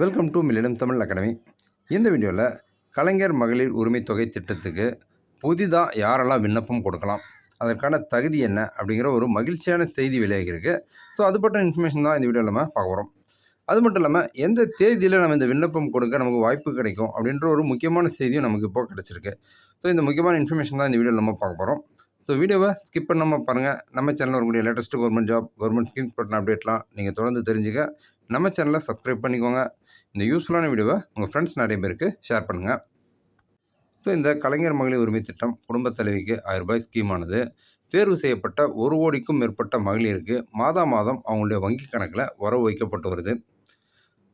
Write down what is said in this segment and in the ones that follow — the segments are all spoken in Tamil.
Welcome to millennium Tamil academy இந்த வீடியோவில் கலைஞர் மகளிர் உரிமை தொகை திட்டத்துக்கு புதிதாக யாரெல்லாம் விண்ணப்பம் கொடுக்கலாம்? அதற்கான தகுதி என்ன? அப்படிங்கிற ஒரு மகிழ்ச்சியான செய்தி வெளியாகிருக்கு ஸோ அது இன்ஃபர்மேஷன் தான் இந்த வீடியோவில் நம்ம பார்க்க போகிறோம் அது மட்டும் இல்லாமல் எந்த தேதியில் நம்ம இந்த விண்ணப்பம் கொடுக்க நமக்கு வாய்ப்பு கிடைக்கும்? அப்படின்ற ஒரு முக்கியமான செய்தியும் நமக்கு இப்போ கிடச்சிருக்கு. ஸோ இந்த முக்கியமான இன்ஃபர்மேஷன் தான் இந்த வீடியோவில் நம்ம பார்க்க போகிறோம் ஸோ வீடியோவை ஸ்கிப் பண்ணாமல் பாருங்கள் நம்ம சேனலில் வரக்கூடிய latest government job government schemes பற்றின அப்டேட்லாம் நீங்கள் தொடர்ந்து தெரிஞ்சுக்க. நம்ம சேனலை சப்ஸ்கிரைப் பண்ணிக்கோங்க. இந்த யூஸ்ஃபுல்லான வீடியோவை உங்கள் ஃப்ரெண்ட்ஸ் நிறைய பேருக்கு ஷேர் பண்ணுங்கள் ஸோ இந்த கலைஞர் மகளிர் உரிமை திட்டம் குடும்பத் தலைவிக்கு ஆயிரம் ரூபாய் ஸ்கீமானது தேர்வு செய்யப்பட்ட ஒரு கோடிக்கும் மேற்பட்ட மகளிருக்கு மாதா மாதம் அவங்களுடைய வங்கி கணக்கில் வரவு வைக்கப்பட்டு வருது.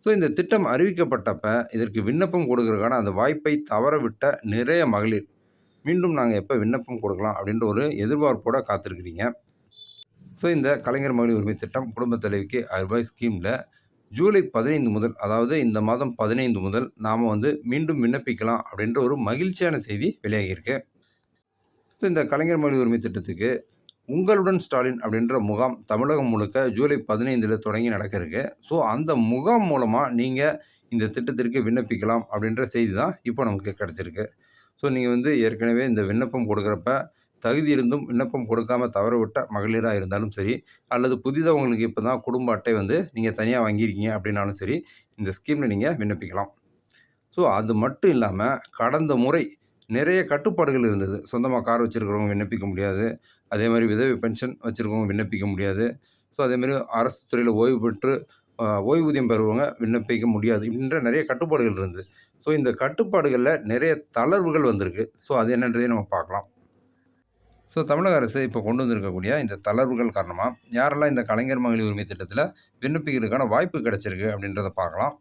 ஸோ இந்த திட்டம் அறிவிக்கப்பட்டப்ப இதற்கு விண்ணப்பம் கொடுக்கறதுக்கான அந்த வாய்ப்பை தவறவிட்ட நிறைய மகளிர். மீண்டும் நாங்கள் எப்போ விண்ணப்பம் கொடுக்கலாம் அப்படின்ற ஒரு எதிர்பார்ப்போட காத்திருக்கிறீங்க. ஸோ இந்த கலைஞர் மகளிர் உரிமை திட்டம் குடும்பத் தலைவிக்கு ஆயிரம் ரூபாய் ஸ்கீமில் ஜூலை பதினைந்து முதல் அதாவது இந்த மாதம் பதினைந்து முதல் நாம் வந்து மீண்டும் விண்ணப்பிக்கலாம் அப்படின்ற ஒரு மகிழ்ச்சியான செய்தி வெளியாகியிருக்கு. இந்த கலைஞர் மொழி உரிமை திட்டத்துக்கு உங்களுடன் ஸ்டாலின் அப்படின்ற முகாம் தமிழகம் முழுக்க ஜூலை பதினைந்தில் தொடங்கி நடக்க இருக்கு ஸோ அந்த முகாம் மூலமாக நீங்கள் இந்த திட்டத்திற்கு விண்ணப்பிக்கலாம் அப்படின்ற செய்தி தான் இப்போ நமக்கு கிடச்சிருக்கு. ஸோ நீங்கள் வந்து ஏற்கனவே இந்த விண்ணப்பம் கொடுக்குறப்ப தகுதி இருந்தும் விண்ணப்பம் கொடுக்காம தவறவிட்ட மகளிராக இருந்தாலும் சரி அல்லது புதிதாக உங்களுக்கு இப்போ தான் குடும்ப அட்டை வந்து நீங்கள் தனியாக வாங்கியிருக்கீங்க அப்படின்னாலும் சரி இந்த ஸ்கீமில் நீங்கள் விண்ணப்பிக்கலாம். ஸோ அது மட்டும் இல்லாமல் கடந்த முறை நிறைய கட்டுப்பாடுகள் இருந்தது. சொந்தமாக கார் வச்சுருக்கிறவங்க விண்ணப்பிக்க முடியாது. அதே மாதிரி விதவை பென்ஷன் வச்சுருக்கவங்க விண்ணப்பிக்க முடியாது. ஸோ அதேமாதிரி அரசு துறையில் ஓய்வு பெற்று ஓய்வூதியம் பெறுவங்க விண்ணப்பிக்க முடியாது இன்ற நிறைய கட்டுப்பாடுகள் இருந்தது. ஸோ இந்த கட்டுப்பாடுகளில் நிறைய தளர்வுகள் வந்திருக்கு. ஸோ அது என்னன்றதையும் நம்ம பார்க்கலாம். ஸோ தமிழக அரசு இப்போ கொண்டு வந்திருக்கக்கூடிய இந்த தளர்வுகள் காரணமாக யாரெல்லாம் இந்த கலைஞர் மகளிர் உரிமை திட்டத்தில் விண்ணப்பிக்கிறதுக்கான வாய்ப்பு கிடைச்சிருக்கு அப்படின்றத பார்க்கலாம்.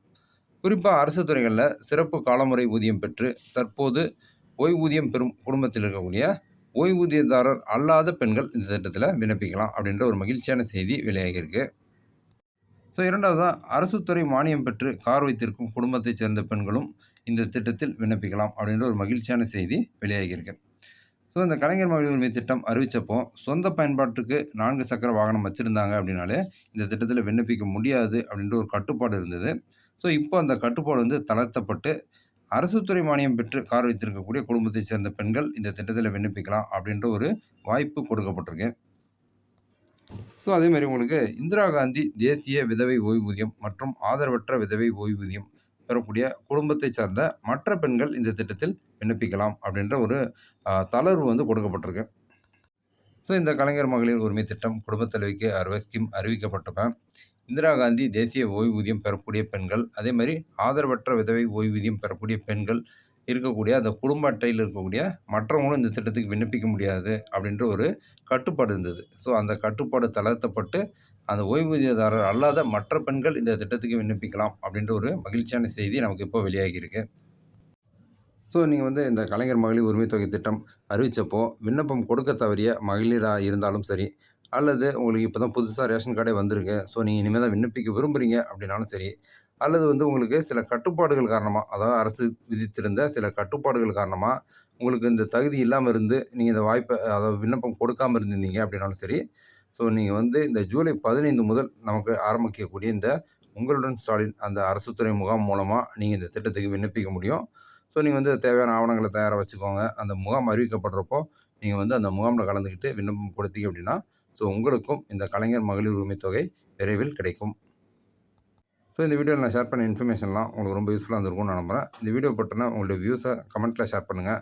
குறிப்பாக அரசு துறைகளில் சிறப்பு காலமுறை ஊதியம் பெற்று தற்போது ஓய்வூதியம் பெறும் குடும்பத்தில் இருக்கக்கூடிய ஓய்வூதியதாரர் அல்லாத பெண்கள் இந்த திட்டத்தில் விண்ணப்பிக்கலாம் அப்படின்ற ஒரு மகிழ்ச்சியான செய்தி வெளியாகியிருக்கு ஸோ இரண்டாவதாக அரசு துறை மானியம் பெற்று கார் வைத்திருக்கும் குடும்பத்தைச் சேர்ந்த பெண்களும் இந்த திட்டத்தில் விண்ணப்பிக்கலாம் அப்படின்ற ஒரு மகிழ்ச்சியான செய்தி வெளியாகியிருக்கு ஸோ இந்த கலைஞர் மகளிர் உரிமை திட்டம் அறிவித்தப்போ சொந்த பயன்பாட்டுக்கு நான்கு சக்கர வாகனம் வச்சுருந்தாங்க அப்படின்னாலே இந்த திட்டத்தில் விண்ணப்பிக்க முடியாது அப்படின்ற ஒரு கட்டுப்பாடு இருந்தது. ஸோ இப்போ அந்த கட்டுப்பாடு வந்து தளர்த்தப்பட்டு அரசு துறை மானியம் பெற்று கார் வைத்திருக்கக்கூடிய குடும்பத்தைச் சேர்ந்த பெண்கள் இந்த திட்டத்தில் விண்ணப்பிக்கலாம் அப்படின்ற ஒரு வாய்ப்பு கொடுக்கப்பட்டிருக்கு. ஸோ அதே மாதிரி உங்களுக்கு இந்திரா காந்தி தேசிய விதவை ஓய்வூதியம் மற்றும் ஆதரவற்ற விதவை ஓய்வூதியம் பெறக்கூடிய குடும்பத்தை சார்ந்த மற்ற பெண்கள் இந்த திட்டத்தில் விண்ணப்பிக்கலாம் அப்படின்ற ஒரு தளர்வு வந்து கொடுக்கப்பட்டிருக்கு. ஸோ இந்த கலைஞர் மகளிர் உரிமை திட்டம் குடும்பத் தலைவிக்கு அறுவை ஸ்கீம் அறிவிக்கப்பட்டப்ப இந்திரா காந்தி தேசிய ஓய்வூதியம் பெறக்கூடிய பெண்கள் அதே மாதிரி ஆதரவற்ற விதவை ஓய்வூதியம் பெறக்கூடிய பெண்கள் இருக்கக்கூடிய அந்த குடும்ப அட்டையில் இருக்கக்கூடிய மற்றவங்களும் இந்த திட்டத்துக்கு விண்ணப்பிக்க முடியாது அப்படின்ற ஒரு கட்டுப்பாடு இருந்தது. ஸோ அந்த கட்டுப்பாடு தளர்த்தப்பட்டு அந்த ஓய்வூதியதாரர் அல்லாத மற்ற பெண்கள் இந்த திட்டத்துக்கு விண்ணப்பிக்கலாம் அப்படின்ற ஒரு மகிழ்ச்சியான செய்தி நமக்கு இப்போ வெளியாகியிருக்கு. ஸோ நீங்கள் வந்து இந்த கலைஞர் மகளிர் உரிமை தொகை திட்டம் அறிவித்தப்போ விண்ணப்பம் கொடுக்க தவறிய மகளிராக இருந்தாலும் சரி அல்லது உங்களுக்கு இப்போ தான் புதுசாக ரேஷன் கார்டே வந்திருக்கு ஸோ நீங்கள் இனிமேல் தான் விண்ணப்பிக்க விரும்புகிறீங்க அப்படின்னாலும் சரி அல்லது வந்து உங்களுக்கு சில கட்டுப்பாடுகள் காரணமாக அதாவது அரசு விதித்திருந்த சில கட்டுப்பாடுகள் காரணமாக உங்களுக்கு இந்த தகுதி இல்லாமல் இருந்து நீங்கள் இந்த வாய்ப்பை அதாவது விண்ணப்பம் கொடுக்காமல் இருந்திருந்தீங்க அப்படின்னாலும் சரி ஸோ நீங்கள் வந்து இந்த ஜூலை பதினைந்து முதல் நமக்கு ஆரம்பிக்கக்கூடிய இந்த உங்களுடன் ஸ்டாலின் அந்த அரசு துறை முகாம் மூலமாக நீங்கள் இந்த திட்டத்துக்கு விண்ணப்பிக்க முடியும். ஸோ நீங்கள் வந்து தேவையான ஆவணங்களை தயாராக வச்சுக்கோங்க. அந்த முகாம் அறிவிக்கப்படுறப்போ நீங்கள் வந்து அந்த முகாமில் கலந்துக்கிட்டு விண்ணப்பம் கொடுத்தீங்க அப்படின்னா ஸோ உங்களுக்கும் இந்த கலைஞர் மகளிர் உரிமை தொகை விரைவில் கிடைக்கும். ஸோ இந்த வீடியோவில் நான் ஷேர் பண்ண இன்ஃபர்மேஷன்லாம் உங்களுக்கு ரொம்ப யூஸ்ஃபுல்லாக இருந்திருக்கும்னு நான் நம்புகிறேன் இந்த வீடியோ பற்றின உங்களுடைய வியூஸை கமெண்ட்டில் ஷேர் பண்ணுங்கள்